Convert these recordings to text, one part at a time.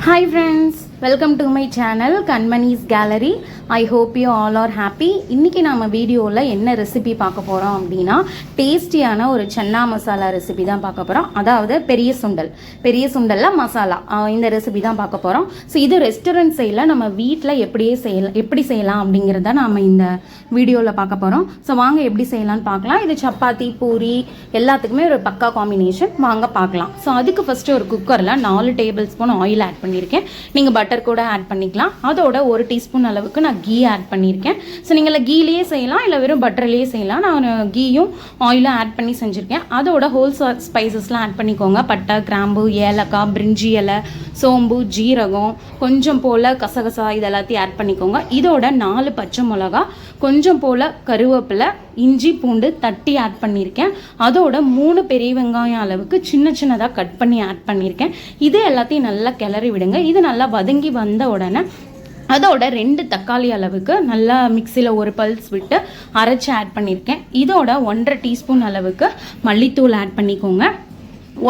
Hi friends welcome to my channel Kanmani's gallery I hope you all are happy இன்றைக்கி நம்ம வீடியோவில் என்ன recipe பார்க்க போகிறோம் அப்படின்னா டேஸ்டியான ஒரு சன்னா மசாலா ரெசிபி தான் பார்க்க போகிறோம் அதாவது பெரிய சுண்டல். பெரிய சுண்டலில் மசாலா. இந்த ரெசிபி தான் பார்க்க போகிறோம் ஸோ இது ரெஸ்டாரண்ட் சைடில் நம்ம வீட்டில் எப்படியே செய்யலாம் எப்படி செய்யலாம் அப்படிங்கிறத நம்ம இந்த வீடியோவில் பார்க்க போகிறோம் ஸோ வாங்க எப்படி செய்யலாம்னு பார்க்கலாம். இது சப்பாத்தி பூரி எல்லாத்துக்குமே ஒரு பக்கா காம்பினேஷன் வாங்க பார்க்கலாம். ஸோ அதுக்கு ஃபஸ்ட்டு ஒரு குக்கரில் நாலு டேபிள் ஸ்பூன் ஆயில் ஆட் பண்ணியிருக்கேன். நீங்கள் பட்டர் கூட ஆட் பண்ணிக்கலாம். அதோட ஒரு டீஸ்பூன் அளவுக்கு நான் கீ ஆட் பண்ணியிருக்கேன். ஸோ நீங்கள் கீலேயே செய்யலாம் இல்லை வெறும் பட்டர்லேயே செய்யலாம். நான் கீயும் ஆயிலும் ஆட் பண்ணி செஞ்சுருக்கேன். அதோட ஹோல் ஸ்பைசஸ்லாம் ஆட் பண்ணிக்கோங்க. பட்டை கிராம்பு ஏலக்காய் பிரிஞ்சி இலை சோம்பு ஜீரகம் கொஞ்சம் போல் கசகசா இது எல்லாத்தையும் ஆட் பண்ணிக்கோங்க. இதோட நாலு பச்சை மிளகா கொஞ்சம் போல் கருவேப்பிலை இஞ்சி பூண்டு தட்டி ஆட் பண்ணியிருக்கேன். அதோட மூணு பெரிய வெங்காயம் அளவுக்கு சின்ன சின்னதாக கட் பண்ணி ஆட் பண்ணியிருக்கேன். இது எல்லாத்தையும் நல்லா கிளறி விடுங்க. இது நல்லா வதங்கி வந்த உடனே அதோட ரெண்டு தக்காளி அளவுக்கு நல்லா மிக்சியில் ஒரு பல்ஸ் விட்டு அரைச்சி ஆட் பண்ணியிருக்கேன் இதோட ஒன்றரை டீஸ்பூன் அளவுக்கு மல்லித்தூள் ஆட் பண்ணிக்கோங்க.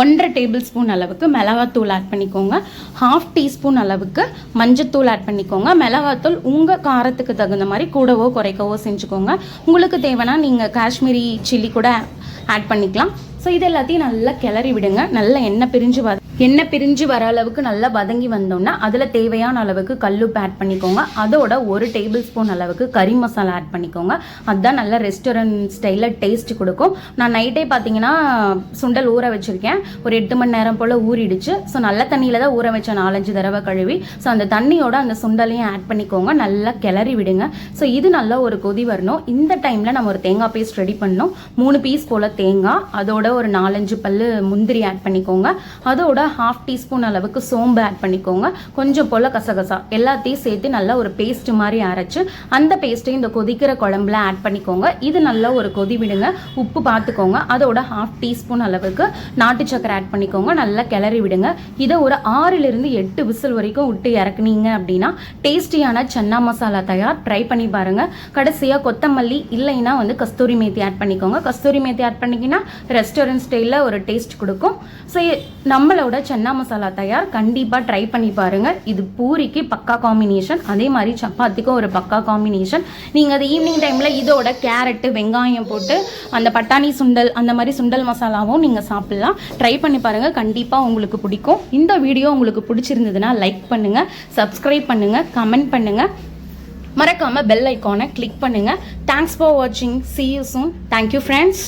ஒன்றரை டேபிள் ஸ்பூன் அளவுக்கு மிளகாத்தூள் ஆட் பண்ணிக்கோங்க. ஹாஃப் டீஸ்பூன் அளவுக்கு மஞ்சத்தூள் ஆட் பண்ணிக்கோங்க. மிளகாத்தூள் உங்கள் காரத்துக்கு தகுந்த மாதிரி கூடவோ குறைக்கவோ செஞ்சுக்கோங்க. உங்களுக்கு தேவைன்னா நீங்கள் காஷ்மீரி சில்லி கூட ஆட் பண்ணிக்கலாம். ஸோ இது எல்லாத்தையும் நல்லா கிளறி விடுங்க. நல்லா எண்ணெய் பிரிஞ்சு வர எண்ணெய் பிரிஞ்சு வர அளவுக்கு நல்லா வதங்கி வந்தோம்னா அதில் தேவையான அளவுக்கு கல்லுப்பு ஆட் பண்ணிக்கோங்க. அதோட ஒரு டேபிள் ஸ்பூன் அளவுக்கு கறி மசாலா ஆட் பண்ணிக்கோங்க. அதுதான் நல்லா ரெஸ்டாரண்ட் ஸ்டைலில் டேஸ்ட் கொடுக்கும். நான் நைட்டே பார்த்தீங்கன்னா சுண்டல் ஊற வச்சுருக்கேன். ஒரு எட்டு மணி நேரம் போல் ஊறிடுச்சு. ஸோ நல்ல தண்ணியில் தான் ஊற வச்சேன் நாலஞ்சு தடவை கழுவி. ஸோ அந்த தண்ணியோட அந்த சுண்டலையும் ஆட் பண்ணிக்கோங்க. நல்லா கிளறி விடுங்க. ஸோ இது நல்லா ஒரு கொதி வரணும். இந்த டைமில் நம்ம ஒரு தேங்காய் பேஸ்ட் ரெடி பண்ணணும். மூணு பீஸ் போல் தேங்காய். அதோட ஒரு நாலஞ்சு பல்லு முந்திரி ஆட் பண்ணிக்கோங்க. அதோட ஹாஃப் டீஸ்பூன் அளவுக்கு சோம்பு ஆட் பண்ணிக்கோங்க. கொஞ்சம் போல் கசகசா. எல்லாத்தையும் சேர்த்து நல்லா ஒரு பேஸ்ட் மாதிரி அரைச்சு அந்த பேஸ்ட்டையும் இந்த கொதிக்கிற குழம்புல ஆட் பண்ணிக்கோங்க. இது நல்லா ஒரு கொதி விடுங்க. உப்பு பார்த்துக்கோங்க. அதோட ஹாஃப் டீஸ்பூன் அளவுக்கு நாட்டு சக்கரை ஆட் பண்ணிக்கோங்க. நல்லா கிளறி விடுங்க. இதை ஒரு ஆறிலிருந்து எட்டு விசில் வரைக்கும் விட்டு இறக்குனீங்க அப்படின்னா டேஸ்டியான சன்னா மசாலா தயார். ட்ரை பண்ணி பாருங்கள் கடைசியாக கொத்தமல்லி இல்லைன்னா வந்து கஸ்தூரி மேத்தி ஆட் பண்ணிக்கோங்க. கஸ்தூரி மேத்தி ஆட் பண்ணிங்கன்னா ரெஸ்டாரண்ட் ஸ்டைலில் ஒரு டேஸ்ட் கொடுக்கும். ஸோ நம்மளோட சன்னா மசாலா தயார். கண்டிப்பாக ட்ரை பண்ணி பாருங்கள் இது பூரிக்கு பக்கா காம்பினேஷன் அதே மாதிரி சப்பாத்திக்கும் ஒரு பக்கா காம்பினேஷன் நீங்கள் அது ஈவினிங் டைமில் இதோட கேரட்டு வெங்காயம் போட்டு அந்த பட்டாணி சுண்டல் அந்த மாதிரி சுண்டல் மசாலாவும் நீங்கள் சாப்பிட்லாம். ட்ரை பண்ணி பாருங்கள் கண்டிப்பாக உங்களுக்கு பிடிக்கும். இந்த வீடியோ உங்களுக்கு பிடிச்சிருந்ததுன்னா லைக் பண்ணுங்கள் சப்ஸ்கிரைப் பண்ணுங்கள் கமெண்ட் பண்ணுங்கள் மறக்காமல் பெல் ஐக்கானை கிளிக் பண்ணுங்கள் தேங்க்ஸ் ஃபார் வாட்சிங் see you soon thank you friends